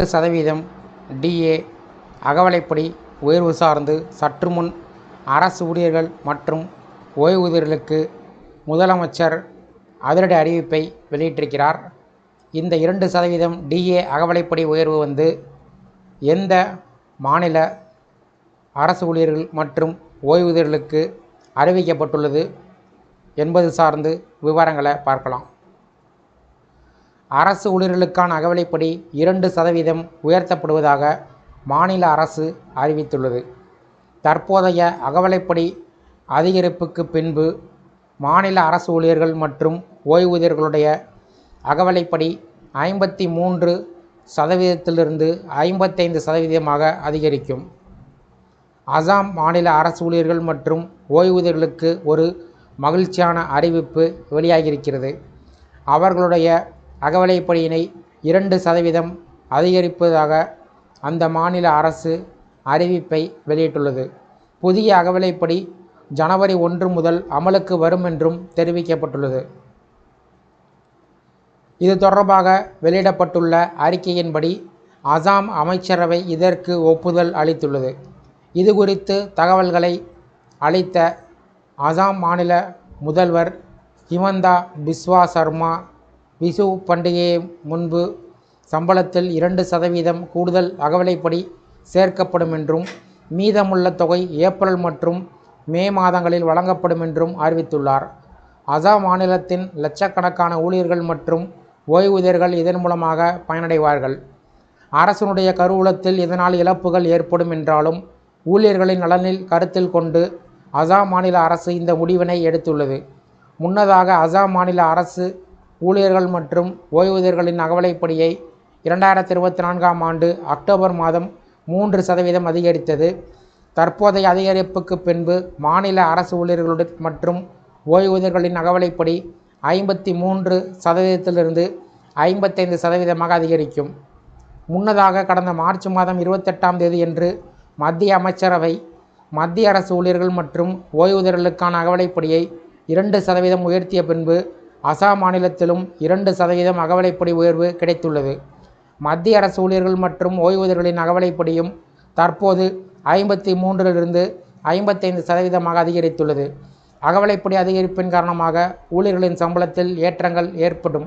இரண்டு சதவீதம் டிஏ அகவலைப்படி உயர்வு சார்ந்து சற்று முன் அரசு ஊழியர்கள் மற்றும் ஓய்வூதியர்களுக்கு முதலமைச்சர் அதிரடி அறிவிப்பை வெளியிட்டிருக்கிறார். இந்த இரண்டு சதவீதம் டிஏ அகவலைப்படி உயர்வு வந்து எந்த மாநில அரசு ஊழியர்கள் மற்றும் ஓய்வூதியர்களுக்கு அறிவிக்கப்பட்டுள்ளது என்பது சார்ந்து விவரங்களை பார்க்கலாம். அரசு ஊழியர்களுக்கான அகவலைப்படி இரண்டு சதவீதம் உயர்த்தப்படுவதாக மாநில அரசு அறிவித்துள்ளது. தற்போதைய அகவலைப்படி அதிகரிப்புக்கு பின்பு மாநில அரசு ஊழியர்கள் மற்றும் ஓய்வூதியர்களுடைய அகவலைப்படி ஐம்பத்தி மூன்று சதவீதத்திலிருந்து ஐம்பத்தைந்து சதவீதமாக அதிகரிக்கும். அசாம் மாநில அரசு ஊழியர்கள் மற்றும் ஓய்வூதியர்களுக்கு ஒரு மகிழ்ச்சியான அறிவிப்பு வெளியாகியிருக்கிறது. அவர்களுடைய அகவிலைப்படியினை இரண்டு சதவீதம் அதிகரிப்பதாக அந்த மாநில அரசு அறிவிப்பை வெளியிட்டுள்ளது. புதிய அகவிலைப்படி ஜனவரி ஒன்று முதல் அமலுக்கு வரும் என்றும் தெரிவிக்கப்பட்டுள்ளது. இது தொடர்பாக வெளியிடப்பட்டுள்ள அறிக்கையின்படி அசாம் அமைச்சரவை இதற்கு ஒப்புதல் அளித்துள்ளது. இது குறித்து தகவல்களை அளித்த அசாம் மாநில முதல்வர் ஹிமந்தா பிஸ்வா சர்மா விஷு பண்டிகையை முன்பு சம்பளத்தில் இரண்டு சதவீதம் கூடுதல் அகவிலைப்படி சேர்க்கப்படும் என்றும் மீதமுள்ள தொகை ஏப்ரல் மற்றும் மே மாதங்களில் வழங்கப்படும் என்றும் அறிவித்துள்ளார். அசாம் மாநிலத்தின் லட்சக்கணக்கான ஊழியர்கள் மற்றும் ஓய்வூதியர்கள் இதன் மூலமாக பயனடைவார்கள். அரசனுடைய கருவூலத்தில் இதனால் இழப்புகள் ஏற்படும் என்றாலும் ஊழியர்களின் நலனில் கருத்தில் கொண்டு அசாம் மாநில அரசு இந்த முடிவினை எடுத்துள்ளது. முன்னதாக அசாம் மாநில அரசு ஊழியர்கள் மற்றும் ஓய்வூதியர்களின் அகவலைப்படியை இரண்டாயிரத்தி இருபத்தி நான்காம் ஆண்டு அக்டோபர் மாதம் மூன்று சதவீதம் அதிகரித்தது. தற்போதைய அதிகரிப்புக்கு பின்பு மாநில அரசு ஊழியர்களுடன் மற்றும் ஓய்வூதியர்களின் அகவலைப்படி ஐம்பத்தி மூன்று சதவீதத்திலிருந்து ஐம்பத்தைந்து சதவீதமாக அதிகரிக்கும். முன்னதாக கடந்த மார்ச் மாதம் இருபத்தெட்டாம் தேதி என்று மத்திய அமைச்சரவை மத்திய அரசு ஊழியர்கள் மற்றும் ஓய்வூதியர்களுக்கான அகவலைப்படியை இரண்டு சதவீதம் உயர்த்திய பின்பு அசாம் மாநிலத்திலும் இரண்டு சதவீதம் அகவலைப்படி உயர்வு கிடைத்துள்ளது. மத்திய அரசு ஊழியர்கள் மற்றும் ஓய்வூதியர்களின் அகவலைப்படியும் தற்போது ஐம்பத்தி மூன்றிலிருந்து ஐம்பத்தைந்து சதவீதமாக அதிகரித்துள்ளது. அகவலைப்படி அதிகரிப்பின் காரணமாக ஊழியர்களின் சம்பளத்தில் ஏற்றங்கள் ஏற்படும்.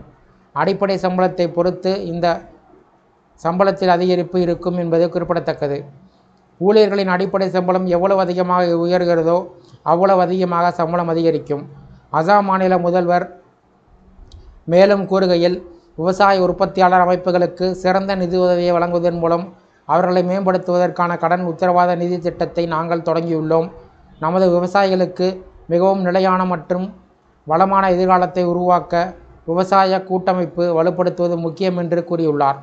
அடிப்படை சம்பளத்தை பொறுத்து இந்த சம்பளத்தில் அதிகரிப்பு இருக்கும் என்பது குறிப்பிடத்தக்கது. ஊழியர்களின் அடிப்படை சம்பளம் எவ்வளவு அதிகமாக உயர்கிறதோ அவ்வளவு அதிகமாக சம்பளம் அதிகரிக்கும். அசாம் மாநில முதல்வர் மேலும் கூறுகையில் விவசாய உற்பத்தியாளர் அமைப்புகளுக்கு சிறந்த நிதி உதவியை வழங்குவதன் மூலம் அவர்களை மேம்படுத்துவதற்கான கடன் உத்தரவாத நிதி திட்டத்தை நாங்கள் தொடங்கியுள்ளோம். நமது விவசாயிகளுக்கு மிகவும் நிலையான மற்றும் வளமான எதிர்காலத்தை உருவாக்க விவசாய கூட்டமைப்பு வலுப்படுத்துவது முக்கியம் என்று கூறியுள்ளார்.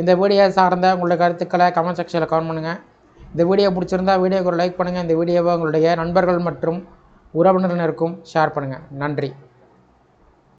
இந்த வீடியோ சார்ந்த உங்களுடைய கருத்துக்களை கமெண்ட் செக்ஷனில் கமெண்ட் பண்ணுங்கள் இந்த வீடியோ பிடிச்சிருந்தா வீடியோக்கு ஒரு லைக் பண்ணுங்கள் இந்த வீடியோவை உங்களுடைய நண்பர்கள் மற்றும் உறவினரினருக்கும் ஷேர் பண்ணுங்கள் நன்றி.